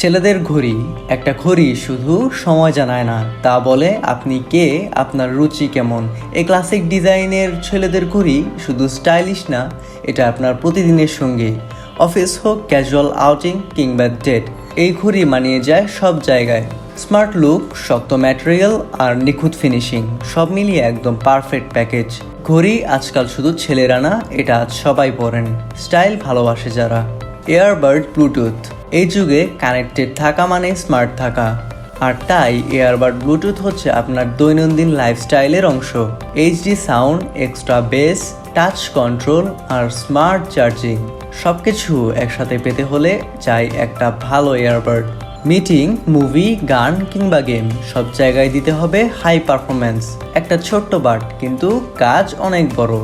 ছেলেদের ঘড়ি, একটা ঘড়ি শুধু সময় জানায় না, তা বলে আপনি কে, আপনার রুচি কেমন? এই ক্লাসিক ডিজাইনের ছেলেদের ঘড়ি শুধু স্টাইলিশ না, এটা আপনার প্রতিদিনের সঙ্গী। অফিস হোক ক্যাজুয়াল আউটিং কিংবা ডেট এই ঘড়ি মানিয়ে যায় সব জায়গায়। স্মার্ট লুক শক্ত ম্যাটেরিয়াল আর নিখুঁত ফিনিশিং সব মিলিয়ে একদম পারফেক্ট প্যাকেজ ঘড়ি আজকাল শুধু ছেলেরা না, এটা আজ সবাই পরেন। স্টাইল ভালোবাসে যারা। এয়ারবার্ড ব্লুটুথ এই যুগে কানেক্টেড থাকা মানে স্মার্ট থাকা। আর তাই এয়ারবাড ব্লুটুথ হচ্ছে আপনার দৈনন্দিন লাইফস্টাইলের অংশ। HD sound extra bass touch control আর স্মার্ট চার্জিং সব কিছু একসাথে পেতে হলে চাই একটা ভালো এয়ারবাড মিটিং মুভি গান কিংবা গেম সব জায়গায় দিতে হবে হাই পারফরম্যান্স একটা ছোট্ট বাট, কিন্তু কাজ অনেক বড়।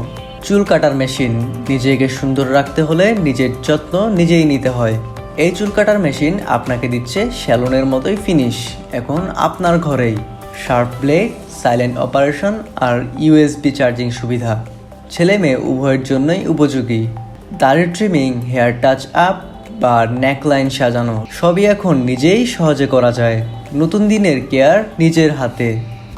চুল কাটার মেশিন নিজেকে সুন্দর রাখতে হলে নিজের যত্ন নিজেই নিতে হয়। এই চুল কাটার মেশিন আপনাকে দিচ্ছে স্যালনের মতোই ফিনিশ এখন আপনার ঘরেই শার্প ব্লেড সাইলেন্ট অপারেশন আর ইউএসবি চার্জিং সুবিধা। ছেলে মেয়ে উভয়ের জন্যই উপযোগী। দাড়ি ট্রিমিং হেয়ার টাচ আপ বা নেকলাইন সাজানো, সবই এখন নিজেই সহজে করা যায়। নতুন দিনের কেয়ার নিজের হাতে।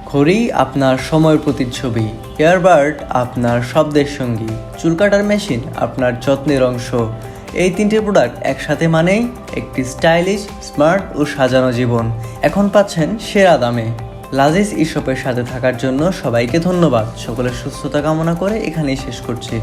ঘড়ি আপনার সময়ের প্রতিচ্ছবি। এয়ারবার্ড আপনার শব্দের সঙ্গী। চুল কাটার মেশিন আপনার যত্নের অংশ। এই তিনটে প্রোডাক্ট একসাথে মানেই একটি স্টাইলিশ স্মার্ট ও সাজানো জীবন। এখন পাচ্ছেন সেরা দামে। লাজিজ ইশপের সাথে থাকার জন্য সবাইকে ধন্যবাদ। সকলের সুস্থতা কামনা করে এখানেই শেষ করছি।